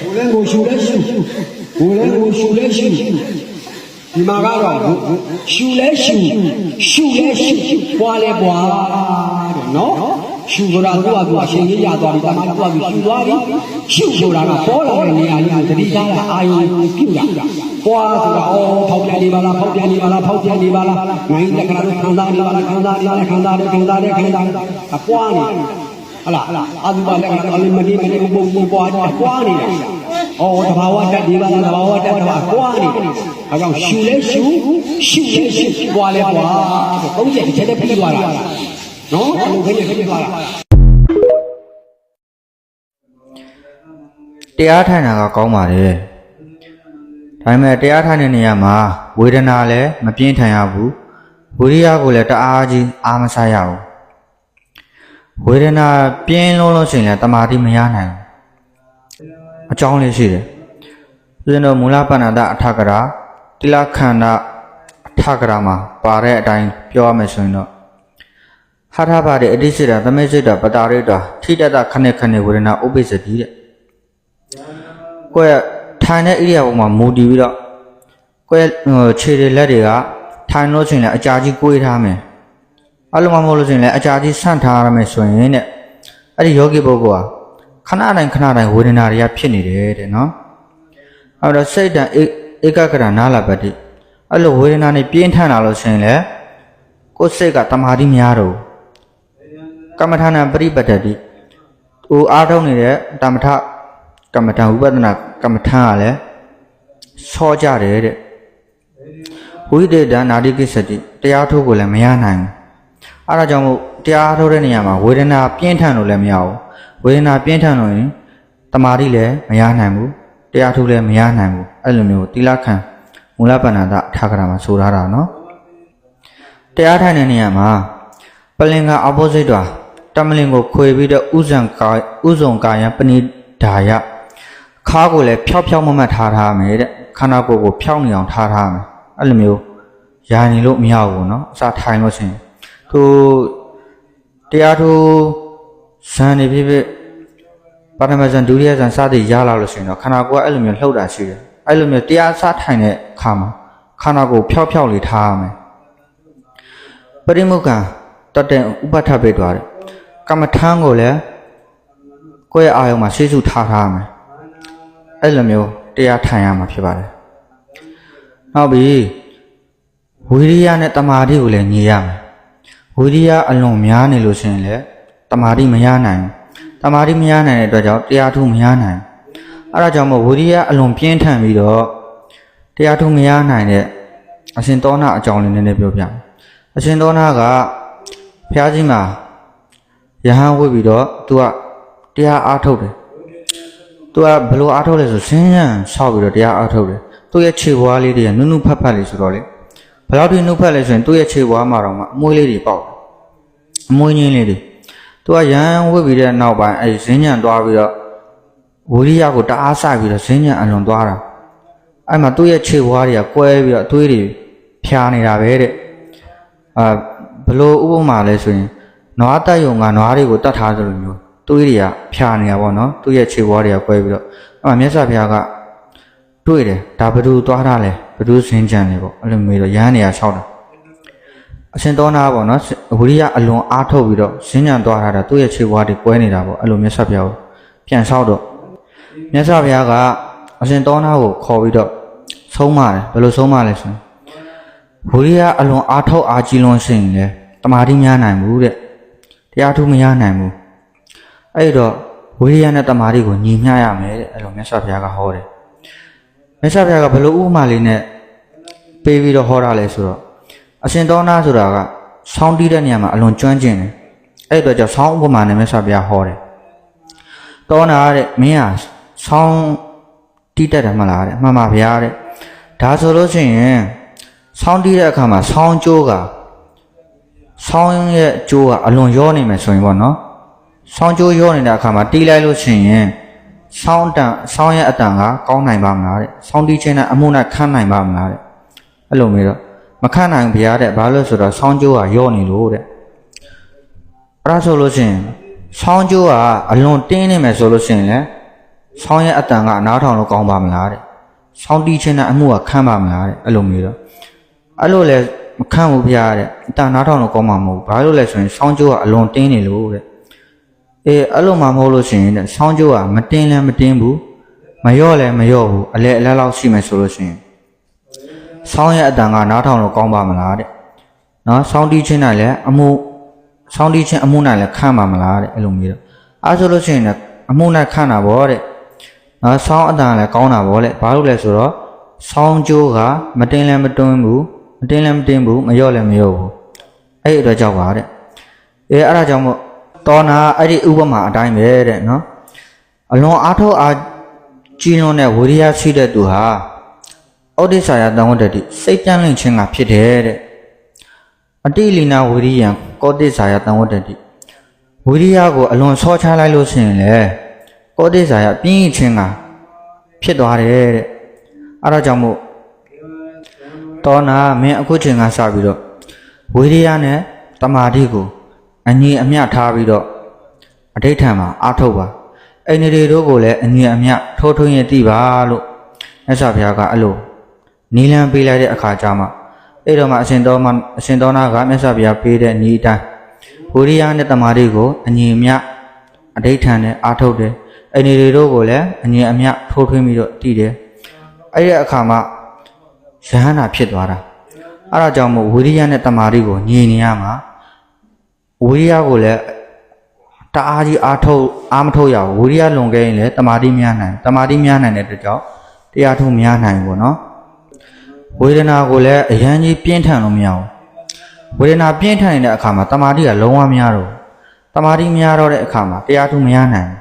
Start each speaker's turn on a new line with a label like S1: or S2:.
S1: ကိုလည်းကိုရှူလည်းရှူကိုလည်းကိုရှူလည်းရှူဒီမှာကတော့ရှူလည်းရှူရှူလည်းရှူပွားလည်းပွားတဲ့နော်ရှူဆိုတာသူကသူအရှင်ကြီးရသွားပြီတမန်ကသူကရှူသွားပြီရှူဆိုတာကပေါ်လာတဲ့နေရာကြီးကိုတတိထားတာအာယုံပြုတ်တာပွားဆိုတာအော်ဖောက်ပြန်နေပါလားဖောက်ပြန်နေပါလားဖောက်ပြန်နေပါလားငိုင်းတက္ကရာတို့ခံစားနေပါလားခံစားနေပါလားခံစားတယ်ခံစားတယ်ခံစားတယ်အပွားနေ ဟလာအာဒီပါလည်းကလည်းမနေမနေပုံပုံပွားကြပွားနေတာ။အော်တဘာဝတက်ဒီပါလားတဘာဝတက်တဘာပွားနေ။အဲကြောင့်ရှူလဲရှူရှူလဲရှူပွားလဲပွား။သုံးချက်တစ်ချက်တည်းပြီးသွားတာ။နော်အလုံးခင်းနဲ့ပြီးသွားတာ
S2: တရားထိုင်တာကကောင်းပါတယ်ဒါပေမဲ့တရားထိုင်တဲ့နေရာမှာဝေဒနာလည်းမပြင်းထန်ရဘူးဝိရိယကိုလည်းတအားကြီးအားမစားရဘူး ဝေဒနာပြင်းလုံးလို့ရှိရင်လည်းတမာတိမရနိုင်ဘူးအကြောင်းလေးရှိတယ်ဦးဇင်းတို့မူလပဏ္ဏတအထကရာတိလခန္ဓာအထကရာမှာပါတဲ့အတိုင်းပြောရမယ်ဆိုရင်တော့ဟာထပါတဲ့အတိစိတာသမိစိတာပတာရိတာထိတတခဏခဏဝေဒနာဥပ္ပိစ္စတိတဲ့ကိုယ့်ရဲ့ထိုင်တဲ့ဣရိယာပုမှာမူတည်ပြီးတော့ကိုယ့်ရဲ့ဟိုခြေတွေလက်တွေကထိုင်လို့ရှိရင်လည်းအကြာကြီးကိုွေးထားမယ် အဲ့လိုမှမဟုတ်လို့ရှိရင်လည်းအကြာကြီးဆန့်ထားရမယ်ဆိုရင်တဲ့အဲ့ဒီယောဂီပုဂ္ဂိုလ်ဟာခဏတိုင်းခဏတိုင်းဝေဒနာတွေကဖြစ်နေတယ်တဲ့နော်အဲ့တော့စိတ်တန်ဧဧကကရနာလာပတိအဲ့လိုဝေဒနာနေပြင်းထန်လာလို့ရှိရင်လည်းကိုယ်စိတ်ကတမာတိများတော့ဘူးကမ္မထာနံပရိပတ္တတိဟိုအားထုတ်နေတဲ့တမထကမ္မထာဥပဒနာကမ္မထာကလည်းဆောကြတယ်တဲ့ဝိတေတနာတိကိစ္စတိတရားထုတ်ကိုလည်းမရနိုင်ဘူး အဲဒါကြောင့်မို့တရားထုတ်တဲ့နေရာမှာဝေဒနာပြင်းထန်လို့လည်းမရဘူးဝေဒနာပြင်းထန်လို့ရင်တမာတိလည်းမရနိုင်ဘူးတရားထုတ်လည်းမရနိုင်ဘူးအဲ့လိုမျိုးတိလခံမူလပဏ္ဏတအထာဂရမှာဆိုထားတာနော်တရားထိုင်တဲ့နေရာမှာပလင်က opposite တော့တမလင်ကိုခွေပြီးတော့ဥဇံကာဥဇုံကာယံပဏိဒါယ ခါကိုလည်းဖြောက်ဖြောက်မမတ်ထားထားမယ်တဲ့ခန္ဓာကိုယ်ကိုဖြောက်နေအောင်ထားထားမယ်အဲ့လိုမျိုးယာနေလို့မရဘူးเนาะအစားထိုင်လို့ရှိရင် သူတရားသူဇန်နေဖြစ်ဖြစ်ပါရမဇန်ဒုတိယဇန်စသည်ရလာလို့ရှိရင်တော့ခန္ဓာကိုယ်ကအဲ့လိုမျိုးလှုပ်တာရှိတယ်အဲ့လိုမျိုးတရားစားထိုင်တဲ့ခါမှာခန္ဓာကိုယ်ဖြောက်ဖြောက်လေးထားရမယ်ပရိမုခံတတ်တဲ့ဥပဋ္ဌပိတ်သွားတယ်ကမ္မထမ်းကိုလည်းကိုယ့်ရဲ့အာယုံမှာရှေ့စုထားထားရမယ်အဲ့လိုမျိုးတရားထိုင်ရမှာဖြစ်ပါတယ်။နောက်ပြီးဝိရိယနဲ့တမာတိကိုလည်းညီရမယ်။ ဝိရိယအလွန်များနေလို့ရှိရင်လည်းတမာတိမရနိုင်ဘူး။တမာတိမရနိုင်တဲ့အတွက်ကြောင့်တရားထုမရနိုင်ဘူး။အဲ့ဒါကြောင့်မို့ဝိရိယအလွန်ပြင်းထန်ပြီးတော့တရားထုမရနိုင်တဲ့အရှင်သောနာအကြောင်းလေးနည်းနည်းပြောပြမယ်။အရှင်သောနာကဘုရားကြီးမှာယဟန်ဝိပြီးတော့သူကတရားအားထုတ်တယ်သူကဘယ်လိုအားထုတ်လဲဆိုဇင်းရံဆောက်ပြီးတော့တရားအားထုတ်တယ်သူ့ရဲ့ခြေဘွားလေးတွေကနုနုဖတ်ဖတ်လေးဆိုတော့လေ ဘယ်လောက်ထိနုဖတ်လဲဆိုရင်သူ့ရဲ့ခြေဘွားမှာတော့မှအမွှေးလေးတွေပေါက်တယ်အမွှေးငင်းလေးတွေသူကရန်ဝစ်ပြီးတဲ့နောက်ပိုင်းအဲဇင်းညံသွားပြီးတော့ဝိရိယကိုတအားဆပြီးတော့ဇင်းညံအလွန်သွားတာအဲ့မှာသူ့ရဲ့ခြေဘွားတွေကကွဲပြီးတော့အသွေးတွေဖြာနေတာပဲတဲ့အာဘယ်လိုဥပမာလဲဆိုရင်နွားတက်ယုံကနွားတွေကိုတတ်ထားသလိုမျိုးသွေးတွေကဖြာနေတာပေါ့နော်သူ့ရဲ့ခြေဘွားတွေကကွဲပြီးတော့အဲ့မှာမြတ်စွာဘုရားကတွေ့တယ်ဒါဘယ်သူသွားတာလဲ ဘယ်သူစင်ကြံလဲပေါ့အဲ့လိုမျိုးတော့ရဟန်းနေရာ၆တာအရှင်တော်နာပေါ့နော်ဝိရိယအလွန်အားထုတ်ပြီးတော့စင်ကြံသွားတာသူ့ရဲ့ခြေဘွားတွေကွဲနေတာပေါ့အဲ့လိုမြတ်စွာဘုရားကိုပြန်လျှောက်တော့မြတ်စွာဘုရားကအရှင်တော်နာကိုခေါ်ပြီးတော့ဆုံးမတယ်ဘယ်လိုဆုံးမလဲဆိုရင်ဝိရိယအလွန်အားထုတ်အားကြီးလွန်ရှိရင်လေတမာတိများနိုင်ဘူးတဲ့တရားထုမရနိုင်ဘူးအဲ့တော့ဝိရိယနဲ့တမာတိကိုညီမျှရမယ်တဲ့အဲ့လိုမြတ်စွာဘုရားကဟောတယ် မြတ်စွာဘုရားကဘယ်လိုဥပမာလေးနဲ့ပေးပြီးတော့ဟောတာလဲဆိုတော့အရှင်တော်နာဆိုတာကဆောင်းတီးတဲ့နေရာမှာအလွန်ကျွမ်းကျင်တယ်အဲ့အတွက်ကြောင့်ဆောင်းဥပမာနဲ့မြတ်စွာဘုရားဟောတယ်တော်နာတဲ့မင်းဟာဆောင်းတီးတတ်တယ်မလားတဲ့မှန်ပါဗျာတဲ့ဒါဆိုလို့ရှိရင်ဆောင်းတီးတဲ့အခါမှာဆောင်းကျိုးကဆောင်းရဲ့ကျိုးကအလွန်ရောနေမယ်ဆိုရင်ပေါ့နော်ဆောင်းကျိုးရောနေတဲ့အခါမှာတီးလိုက်လို့ရှိရင် ဆောင်းတန်ဆောင်းရဲ့အတန်ကကောင်းနိုင်ပါမလားတဲ့ဆောင်းတီးခြင်းနဲ့အမှုနဲ့ခန်းနိုင်ပါမလားတဲ့အဲ့လိုမျိုးတော့မခန်းနိုင်ဗျာတဲ့ဘာလို့လဲဆိုတော့ဆောင်းကျိုးကရောနေလို့တဲ့အဲ့ဒါဆိုလို့ရှိရင်ဆောင်းကျိုးကအလွန်တင်းနေမယ်ဆိုလို့ရှိရင်လည်းဆောင်းရဲ့အတန်ကနားထောင်လို့ကောင်းပါမလားတဲ့ဆောင်းတီးချင်းတဲ့အမှုကခန့်ပါမလားတဲ့အဲ့လိုမျိုးတော့အဲ့လိုလဲမခန့်ဘူးဗျာတဲ့အတန်နားထောင်လို့ကောင်းမှာမဟုတ်ဘူးဘာလို့လဲဆိုရင်ဆောင်းကျိုးကအလွန်တင်းနေလို့တဲ့ အေးအဲ့လိုမှမဟုတ်လို့ရှိရင်တဲ့ဆောင်းကျိုးကမတင်းလဲမတင်းဘူးမရော့လဲမရော့ဘူးအလဲအလဲလောက်ရှိမယ်ဆိုလို့ရှိရင်ဆောင်းရဲ့အတန်ကနားထောင်လို့ကောင်းပါမလားတဲ့နော်ဆောင်းတီးချင်းနိုင်လဲအမှုဆောင်းတီးချင်းအမှုနိုင်လဲခန့်ပါမလားတဲ့အဲ့လိုမျိုးတော့အဲ့ဆိုလို့ရှိရင်လည်းအမှုနိုင်ခန့်တာဗောတဲ့နော်ဆောင်းအတန်လည်းကောင်းတာဗောလေဘာလို့လဲဆိုတော့ဆောင်းကျိုးကမတင်းလဲမတွန်းဘူးမတင်းလဲမတင်းဘူးမရော့လဲမရော့ဘူးအဲ့ဒီအတွက်ကြောက်ပါတဲ့အဲအဲ့ဒါကြောင့်မို့ တော်နာအဲ့ဒီဥပမာအတိုင်းပဲတဲ့နော်အလွန်အားထုတ်အားကြီးလွန်းတဲ့ဝိရိယရှိတဲ့သူဟာဩဒိဆာယတန်ဝတ္တတိစိတ်ကြမ်းလင့်ခြင်းကဖြစ်တယ်တဲ့အတိလီနာဝိရိယံကောတိဆာယတန်ဝတ္တတိဝိရိယကိုအလွန်ဆောချလိုက်လို့ရှိရင်လေကောတိဆာယပြင်းရခြင်းကဖြစ်သွားတယ်တဲ့အဲ့ဒါကြောင့်မို့တော်နာမင်းအခုချိန်ကစပြီးတော့ဝိရိယနဲ့တမာတိကို အညီအမျှထားပြီးတော့အဋိဋ္ဌံမှာအာထုတ်ပါအိန္ဒြေတို့ကိုလည်းအညီအမျှထိုးထွင်းရတိပါလို့မြတ်စွာဘုရားကအဲ့လိုနီလန်ပေးလိုက်တဲ့အခါကျမှအဲ့တော့မှအရှင်တော်မအရှင်တော်နာကမြတ်စွာဘုရားပေးတဲ့ညီအတိုင်းဝိရိယနဲ့တမာတိကိုအညီအမျှအဋိဋ္ဌံနဲ့အာထုတ်တယ်အိန္ဒြေတို့ကိုလည်းအညီအမျှထိုးထွင်းပြီးတော့တည်တယ်အဲ့ဒီအခါမှာယဟန္တာဖြစ်သွားတာအဲ့ဒါကြောင့်မို့ဝိရိယနဲ့တမာတိကိုညီနေရမှာ ဝိရိယကိုလည်းတအားကြီးအားထုတ်အားမထုတ်ရဘူးဝိရိယလွန်ခဲ့ရင်လည်းတမာတိများနိုင်တမာတိများနိုင်တဲ့အတွက်ကြောင့်တရားထုတ်များနိုင်ဘူးပေါ့နော်ဝေဒနာကိုလည်းအရန်ကြီးပြင်းထန်လို့မရဘူးဝေဒနာပြင်းထန်နေတဲ့အခါမှာတမာတိကလုံးဝမရတော့ဘူးတမာတိမရတော့တဲ့အခါမှာတရားထုတ်မရနိုင်ဘူး